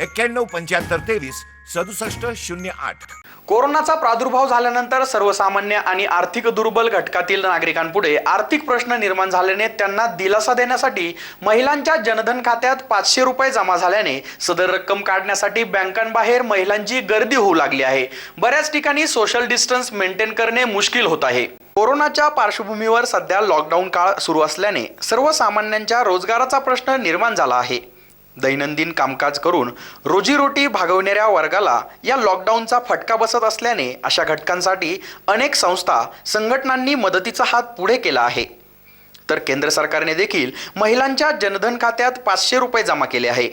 एक्क्याण्णव पंच्याहत्तर तेवीस सदुसष्ट शून्य आठ. कोरोनाचा प्रादुर्भाव झाल्यानंतर सर्वसामान्य आणि आर्थिक दुर्बल घटकातील नागरिकांपुढे आर्थिक प्रश्न निर्माण झाल्याने त्यांना दिलासा देण्यासाठी महिलांच्या जनधन खात्यात पाचशे रुपये जमा झाल्याने सदर रक्कम काढण्यासाठी बँकांबाहेर महिलांची गर्दी होऊ लागली आहे. बऱ्याच ठिकाणी सोशल डिस्टन्स मेंटेन करणे मुश्किल होत आहे. कोरोनाच्या पार्श्वभूमीवर सध्या लॉकडाऊन काळ सुरू असल्याने सर्वसामान्यांच्या रोजगाराचा प्रश्न निर्माण झाला आहे. दैनंदिन कामकाज करून रोजीरोटी भागवणाऱ्या वर्गाला या लॉकडाऊनचा फटका बसत असल्याने अशा घटकांसाठी अनेक संस्था संघटनांनी मदतीचा हात पुढे केला आहे. तर केंद्र सरकारने देखील महिलांच्या जनधन खात्यात पाचशे रुपये जमा केले आहे.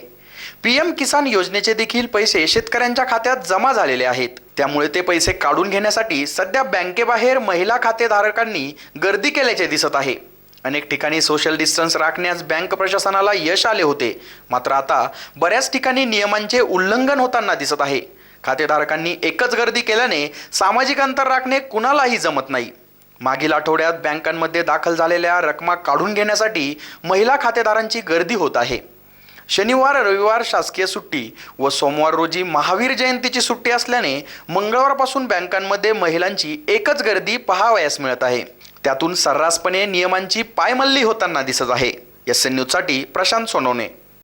पी एम किसान योजनेचे देखील पैसे शेतकऱ्यांच्या खात्यात जमा झालेले आहेत. त्यामुळे ते पैसे काढून घेण्यासाठी सध्या बँकेबाहेर महिला खातेधारकांनी गर्दी केल्याचे दिसत आहे. अनेक ठिकाणी सोशल डिस्टन्स राखण्यास बँक प्रशासनाला यश आले होते. मात्र आता बऱ्याच ठिकाणी नियमांचे उल्लंघन होताना दिसत आहे. खातेधारकांनी एकच गर्दी केल्याने सामाजिक अंतर राखणे कुणालाही जमत नाही. मागील आठवड्यात बँकांमध्ये दाखल झालेल्या रकमा काढून घेण्यासाठी महिला खातेदारांची गर्दी होत आहे. शनिवार रविवार शासकीय सुट्टी व सोमवार रोजी महावीर जयंतीची सुट्टी असल्याने मंगळवारपासून बँकांमध्ये महिलांची एकच गर्दी पहावयास मिळत आहे. त्यातून सर्रासपणे नियमांची पायमल्ली होताना दिसत आहे. एस एन न्यूजसाठी प्रशांत सोनवणे.